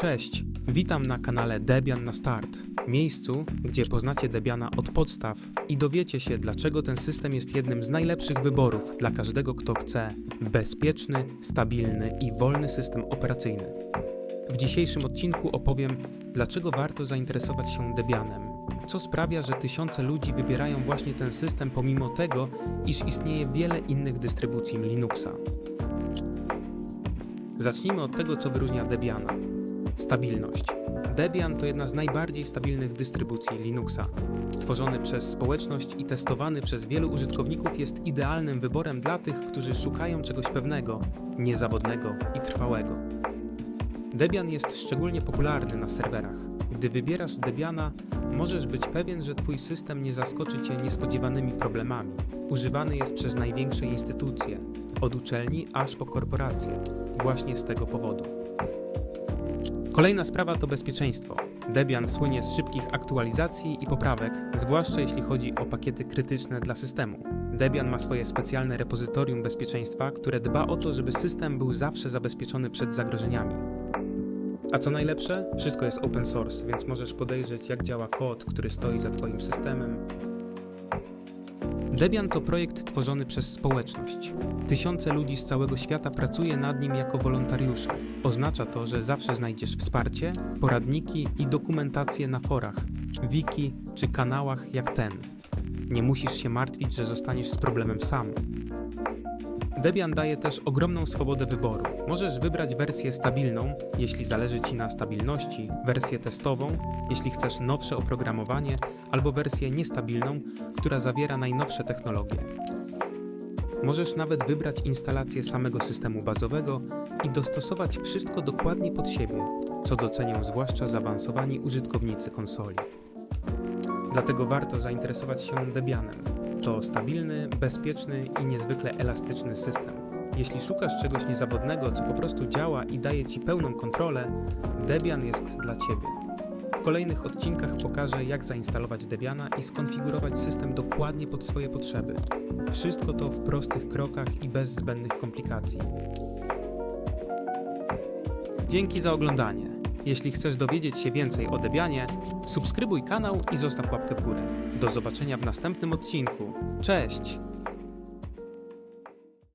Cześć, witam na kanale Debian na Start, miejscu, gdzie poznacie Debiana od podstaw i dowiecie się, dlaczego ten system jest jednym z najlepszych wyborów dla każdego, kto chce bezpieczny, stabilny i wolny system operacyjny. W dzisiejszym odcinku opowiem, dlaczego warto zainteresować się Debianem, co sprawia, że tysiące ludzi wybierają właśnie ten system pomimo tego, iż istnieje wiele innych dystrybucji Linuxa. Zacznijmy od tego, co wyróżnia Debiana. Stabilność. Debian to jedna z najbardziej stabilnych dystrybucji Linuxa. Tworzony przez społeczność i testowany przez wielu użytkowników jest idealnym wyborem dla tych, którzy szukają czegoś pewnego, niezawodnego i trwałego. Debian jest szczególnie popularny na serwerach. Gdy wybierasz Debiana, możesz być pewien, że Twój system nie zaskoczy Cię niespodziewanymi problemami. Używany jest przez największe instytucje, od uczelni aż po korporacje, właśnie z tego powodu. Kolejna sprawa to bezpieczeństwo. Debian słynie z szybkich aktualizacji i poprawek, zwłaszcza jeśli chodzi o pakiety krytyczne dla systemu. Debian ma swoje specjalne repozytorium bezpieczeństwa, które dba o to, żeby system był zawsze zabezpieczony przed zagrożeniami. A co najlepsze, wszystko jest open source, więc możesz podejrzeć, jak działa kod, który stoi za Twoim systemem. Debian to projekt tworzony przez społeczność. Tysiące ludzi z całego świata pracuje nad nim jako wolontariusze. Oznacza to, że zawsze znajdziesz wsparcie, poradniki i dokumentację na forach, wiki czy kanałach jak ten. Nie musisz się martwić, że zostaniesz z problemem sam. Debian daje też ogromną swobodę wyboru. Możesz wybrać wersję stabilną, jeśli zależy Ci na stabilności, wersję testową, jeśli chcesz nowsze oprogramowanie, albo wersję niestabilną, która zawiera najnowsze technologie. Możesz nawet wybrać instalację samego systemu bazowego i dostosować wszystko dokładnie pod siebie, co docenią zwłaszcza zaawansowani użytkownicy konsoli. Dlatego warto zainteresować się Debianem. To stabilny, bezpieczny i niezwykle elastyczny system. Jeśli szukasz czegoś niezawodnego, co po prostu działa i daje Ci pełną kontrolę, Debian jest dla Ciebie. W kolejnych odcinkach pokażę, jak zainstalować Debiana i skonfigurować system dokładnie pod swoje potrzeby. Wszystko to w prostych krokach i bez zbędnych komplikacji. Dzięki za oglądanie. Jeśli chcesz dowiedzieć się więcej o Debianie, subskrybuj kanał i zostaw łapkę w górę. Do zobaczenia w następnym odcinku. Cześć!